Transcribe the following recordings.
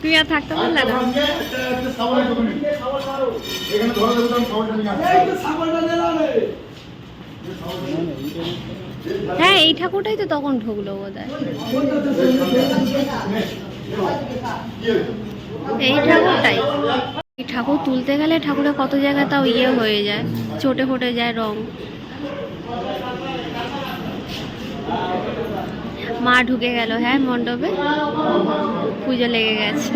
তুই আর থাকতে পারলে না? হ্যাঁ এই ঠাকুরটাই তো তখন ঢুকলো বোধ এই ঠাকুরটাই। এই ঠাকুর তুলতে গেলে ঠাকুরের কত জায়গায় তাও ইয়ে হয়ে যায়, চটে ফটে যায় রং। মা ঢুকে গেল হ্যাঁ মণ্ডপে? পুজো লেগে গেছে।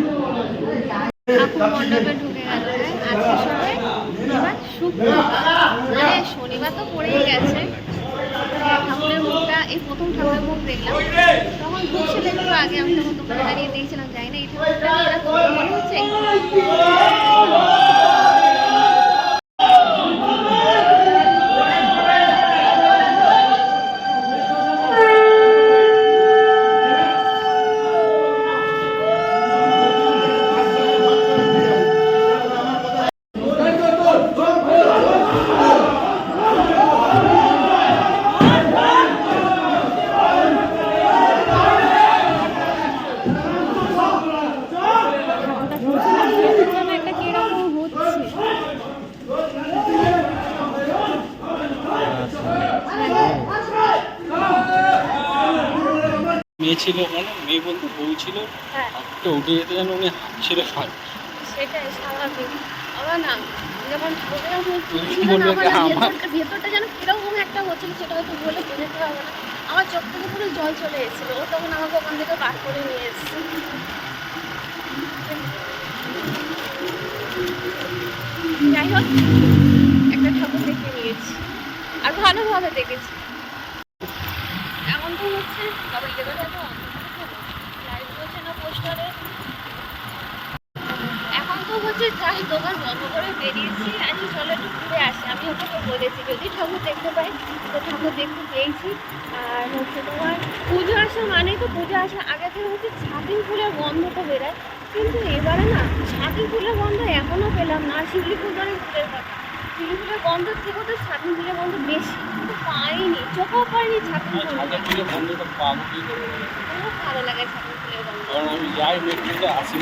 কাকু মণ্ডপে ঢুকে গেল হ্যাঁ আজকে এবার শুক্রবার। মানে শনিবার তো পড়েই গেছে। ঠাকুরের মুখটা, এই প্রথম ঠাকুরের মুখ দেখলাম। তখন একটু আগে, আমি তখন দোকানে দাঁড়িয়ে দেখছিলাম যাই না, এই ঠাকুরটা মনে হচ্ছে? মেয়ে ছিল মানে মেয়ে বলতে বউ ছিল হ্যাঁ। হাতটা উঠে যেতে যেন উনি ছেড়ে পায় সেটাই স্বাভাবিক। আবার না যেমন ঠাকুরের ছিল আমার আমার- ভেতরটা ভেতরটা যেন কীরকম একটা হচ্ছিল সেটা হয়তো বলে বোঝাতে পারব না। আমার চোখ থেকে পুরো জল চলে এসেছিল। ও তখন আমাকে ওখান থেকে বার করে নিয়ে এসেছে। যাই হোক একটা ঠাকুর দেখে নিয়েছি আর ভালোভাবে দেখেছি এখন তো হচ্ছে বাবা এটা তো লাইভ হচ্ছে না পোস্টারে এখন তো হচ্ছে যাই দোকান বন্ধ করে বেরিয়েছি আজকে চলো একটু ঘুরে আসি। আমি ওকে বলেছি যদি ঠাকুর দেখতে পাই তো ঠাকুর দেখতে পেয়েছি। আর হচ্ছে তোমার পুজো আসা মানে তো পুজো আসা। আগে থেকে হচ্ছে ছাতিম ফুলের গন্ধ তো বেরোয়। কিন্তু এবারে না ছাতিম ফুলের গন্ধ এখনও পেলাম না। আর শিউলি ফুল ধরে ফুলের কথা। শিউলি ফুলের গন্ধের থেকে তো ছাতিম ফুলের গন্ধ বেশি। কিন্তু পাইনি চোখও পাইনি ছাতিম ফুল গন্ধ। ভালো লাগে ছাতিম ফুলের গন্ধ। আমি যাই আসি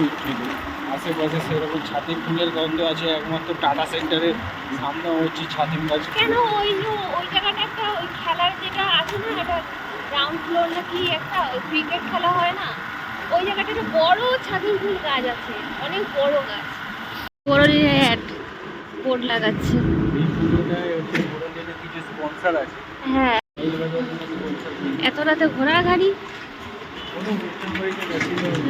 আশেপাশে সেরকম ছাতি ফুলের গন্ধ আছে একমাত্র টাটা সেন্টারের সামনে হচ্ছে ছাতিম গাছ কেন ওই ওই জায়গাটা একটা ওই খেলার যেটা আছে না একটা গ্রাউন্ড ফ্লোর না কি একটা ক্রিকেট খেলা হয় না? ওই জায়গাটা একটা বড় ছাতিম ফুল গাছ আছে অনেক বড় গাছ। বড় অ্যাড বোর্ড লাগাচ্ছে। এই পুজোটায় হচ্ছে কিছু স্পন্সার আছে। হ্যাঁ। এত রাতে ঘোড়া গাড়ি কোনো অনুষ্ঠান বাড়িতে গেছিল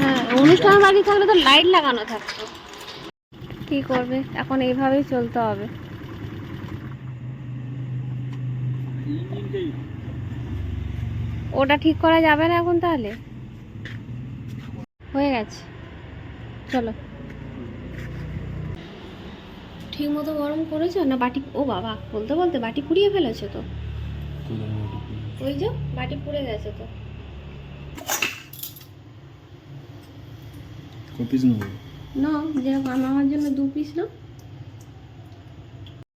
হ্যাঁ অনুষ্ঠান বাড়ি থাকলে তো লাইট লাগানো থাকতো। কি করবে? এখন এইভাবেই চলতে হবে। ওটা ঠিক করা যাবে না এখন তাহলে? হয়ে গেছে। চলো। ঠিক মতো গরম করেছ? না বাটি ও বাবা বলতে বলতে বাটি পুড়িয়ে ফেলেছো তো? ওই যে বাটি পুড়ে গেছে তো। কপিস নেব? না যেরকম আমার জন্য দু পিস না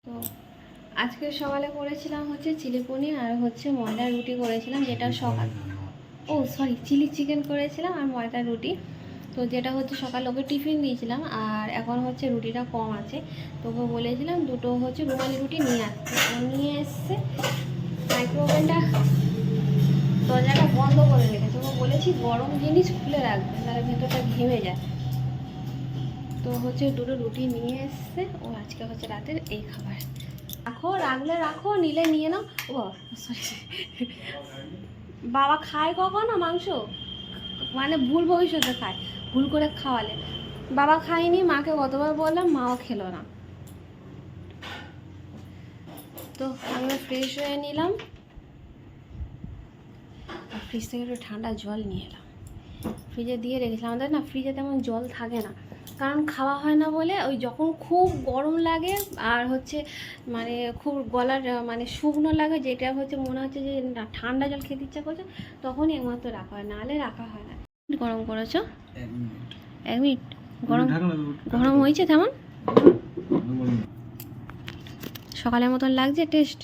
তো আজকে সকালে করেছিলাম হচ্ছে চিলি পনির আর হচ্ছে ময়দার রুটি করেছিলাম যেটা সকাল ও সরি চিলি চিকেন করেছিলাম আর ময়দার রুটি। তো যেটা হচ্ছে সকালে ওকে টিফিন দিয়েছিলাম আর এখন হচ্ছে রুটিটা কম আছে। তোকে বলেছিলাম দুটো হচ্ছে রুমালি রুটি নিয়ে আসতে। ও নিয়ে এসছে মাইক্রোওভেনটা দরজাটা বন্ধ করে রেখেছে। ওকে বলেছি গরম জিনিস খুলে রাখবে তাহলে ভেতরটা ঘেমে যায়। তো হচ্ছে দুটো রুটি নিয়ে এসছে। ও আজকে হচ্ছে রাতের এই খাবার। রাখো, রাখলে রাখো, নিলে নিয়ে নাও। ও সরি বাবা খায় কখনো মাংস? মানে ভুল ভবিষ্যতে খায়। ভুল করে খাওয়ালে। বাবা খায়নি, মাকে কতবার বললাম, মাও খেলো না। তো আমি ফ্রেশ হয়ে নিলাম। ফ্রিজ থেকে একটু ঠান্ডা জল নিয়ে এলাম। ফ্রিজে দিয়ে রেখেছিলাম। আমাদের না ফ্রিজে তেমন জল থাকে না। কারণ খাওয়া হয় না বলে ওই যখন খুব গরম লাগে আর হচ্ছে মানে খুব গলার মানে শুকনো লাগে যেটা হচ্ছে মনে হচ্ছে যে ঠান্ডা জল খেতে ইচ্ছা করছে তখনই একমাত্র রাখা হয় নাহলে রাখা হয় না। গরম করেছ? এক মিনিট। গরম গরম হয়েছে তেমন? সকালের মতন লাগছে টেস্ট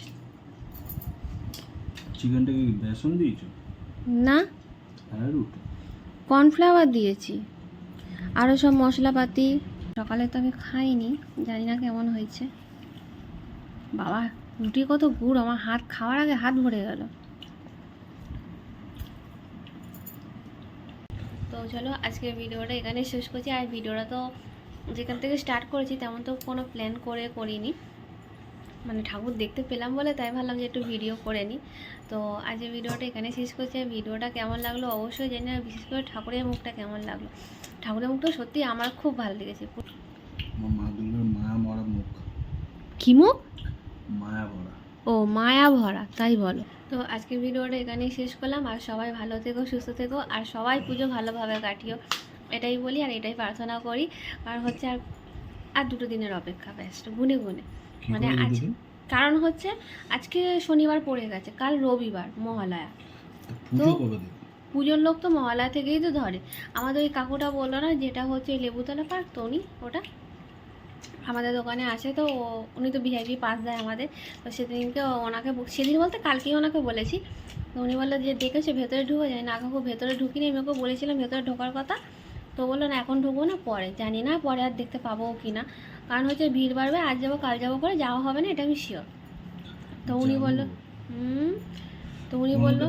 চিকেনটা কি বেসন দিয়েছ? না। কর্নফ্লাওয়ার দিয়েছি। আরও সব মশলাপাতি। সকালে তো আমি খাইনি জানি না কেমন হয়েছে। বাবা, রুটি কত গুড়, আমার হাত খাওয়ার আগে হাত ভরে গেল। তো চলো, আজকের ভিডিওটা এখানে শেষ করছি। আর ভিডিওটা তো যেখান থেকে স্টার্ট করেছি, তেমন তো কোনো প্ল্যান করে করিনি। মানে ঠাকুর দেখতে পেলাম বলে তাই ভাবলাম যে একটু ভিডিও করে নিই। তো আজকের ভিডিওটা এখানে শেষ করছি। ভিডিওটা কেমন লাগল অবশ্যই জানি বিশেষ করে ঠাকুরের মুখটা কেমন লাগল। ঠাকুরের মুখটা সত্যি আমার খুব ভালো লেগেছে। কি মুখ? মায়া ভরা। ও মায়া ভরা তাই বলো। তো আজকের ভিডিওটা এখানেই শেষ করলাম। আর সবাই ভালো থেকো সুস্থ থেকো। আর সবাই পুজো ভালোভাবে কাটিও। এটাই বলি আর এটাই প্রার্থনা করি। আর হচ্ছে আর আর দুটো দিনের অপেক্ষা ব্যস্ত গুনে গুনে। মানে আজ কারণ হচ্ছে আজকে শনিবার পড়ে গেছে কাল রবিবার মহালয়া। তো- পুজোর লোক তো মহালয়া থেকেই তো ধরে। আমাদের ওই কাকুটা বলল না যেটা হচ্ছে লেবুতলা পার্ক তো উনি ওটা? আমাদের দোকানে আসে তো উনি তো ভিআইপি পাস দেয় আমাদের। তো সেদিনকে ওনাকে সেদিন বলতে কালকেই ওনাকে বলেছি। তো উনি বলল যে দেখেছে ভেতরে ঢুকে যায় না কাকু ভেতরে ঢুকিনি। আমি ওকে বলেছিলাম ভেতরে ঢোকার কথা। তো বলল না এখন ঢুকবো না পরে। জানি না পরে আর দেখতে পাবো কি না। কারণ হচ্ছে ভিড় বাড়বে আজ যাব কাল যাব করে যাওয়া হবে না এটা আমি শিওর তো উনি বলল হুম? তো উনি বলল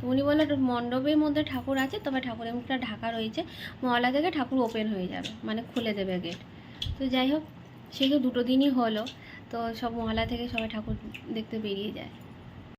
তো উনি বলল মণ্ডপের মধ্যে ঠাকুর আছে তবে ঠাকুরের মুখটা ঢাকা রয়েছে। মহলা থেকে ঠাকুর ওপেন হয়ে যাবে মানে খুলে দেবে গেট তো যাই হোক সে তো দুটো দিনই হলো তো সব মহলা থেকে সবাই ঠাকুর দেখতে বেরিয়ে যায়।